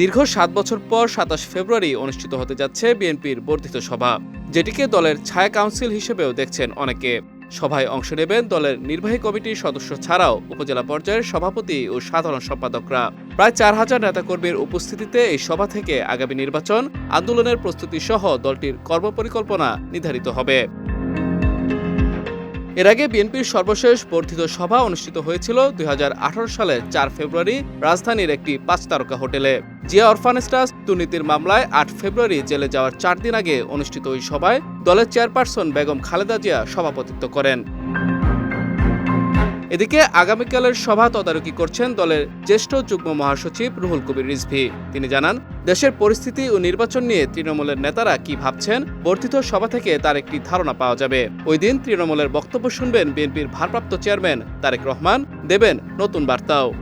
দীর্ঘ সাত বছর পর সাতাশ ফেব্রুয়ারি অনুষ্ঠিত হতে যাচ্ছে বিএনপির বর্ধিত সভা, যেটিকে দলের ছায়া কাউন্সিল হিসেবেও দেখছেন অনেকে। সভায় অংশ নেবেন দলের নির্বাহী কমিটির সদস্য ছাড়াও উপজেলা পর্যায়ের সভাপতি ও সাধারণ সম্পাদকরা। প্রায় চার হাজার নেতাকর্মীর উপস্থিতিতে এই সভা থেকে আগামী নির্বাচন, আন্দোলনের প্রস্তুতি সহ দলটির কর্মপরিকল্পনা নির্ধারিত হবে। এর আগে বিএনপির সর্বশেষ বর্ধিত সভা অনুষ্ঠিত হয়েছিল দুই হাজার আঠারো সালের চার ফেব্রুয়ারি রাজধানীর একটি পাঁচ তারকা হোটেলে। জিয়া অরফানেস্টাস দুর্নীতির মামলায় আট ফেব্রুয়ারি জেলে যাওয়ার চার দিন আগে অনুষ্ঠিত ওই সভায় দলের চেয়ারপারসন বেগম খালেদা জিয়া সভাপতিত্ব করেন। এদিকে আগামীকালের সভা তদারকি করছেন দলের জ্যেষ্ঠ যুগ্ম মহাসচিব রুহুল কবির রিজভি। তিনি জানান, দেশের পরিস্থিতি ও নির্বাচন নিয়ে তৃণমূলের নেতারা কি ভাবছেন? বর্ধিত সভা থেকে তার একটি ধারণা পাওয়া যাবে। ওই দিন তৃণমূলের বক্তব্য শুনবেন বিএনপির ভারপ্রাপ্ত চেয়ারম্যান তারেক রহমান। দেবেন নতুন বার্তাও।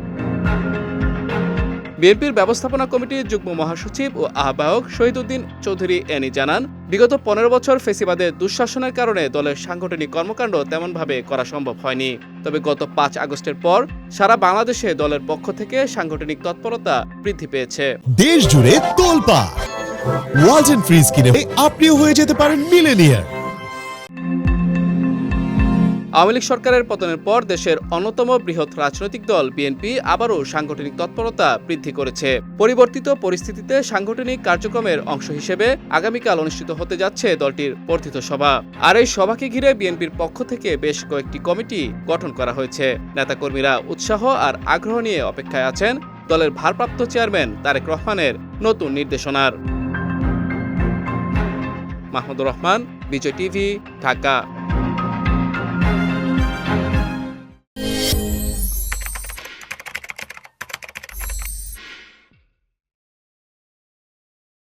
বিএনপির ব্যবস্থাপনা কমিটির যুগ্ম মহাসচিব ও আহ্বায়ক শহীদুদ্দিন চৌধুরী এনি জানান, বিগত পনেরো বছর ফেসিবাদের দুঃশাসনের কারণে দলের সাংগঠনিক কর্মকাণ্ড তেমনভাবে করা সম্ভব হয়নি। তবে গত পাঁচ আগস্টের পর সারা বাংলাদেশে দলের পক্ষ থেকে সাংগঠনিক তৎপরতা বৃদ্ধি পেয়েছে। দেশ জুড়ে তোলপা ওয়ালটন ফ্রিজ কিনে আপনিও হয়ে যেতে পারেন মিলেনিয়ার আওয়ামী লীগ সরকারের পতনের পর দেশের অন্যতম বৃহৎ রাজনৈতিক দল বিএনপি আবারও সাংগঠনিক তৎপরতা বৃদ্ধি করেছে। পরিবর্তিত পরিস্থিতিতে সাংগঠনিক কার্যক্রমের অংশ হিসেবে আগামীকাল অনুষ্ঠিত হতে যাচ্ছে দলটির বর্ধিত সভা। আর এই সভাকে ঘিরে বিএনপির পক্ষ থেকে বেশ কয়েকটি কমিটি গঠন করা হয়েছে। নেতাকর্মীরা উৎসাহ আর আগ্রহ নিয়ে অপেক্ষায় আছেন দলের ভারপ্রাপ্ত চেয়ারম্যান তারেক রহমানের নতুন নির্দেশনার। মাহমুদুর রহমান, বিজয় টিভি, ঢাকা।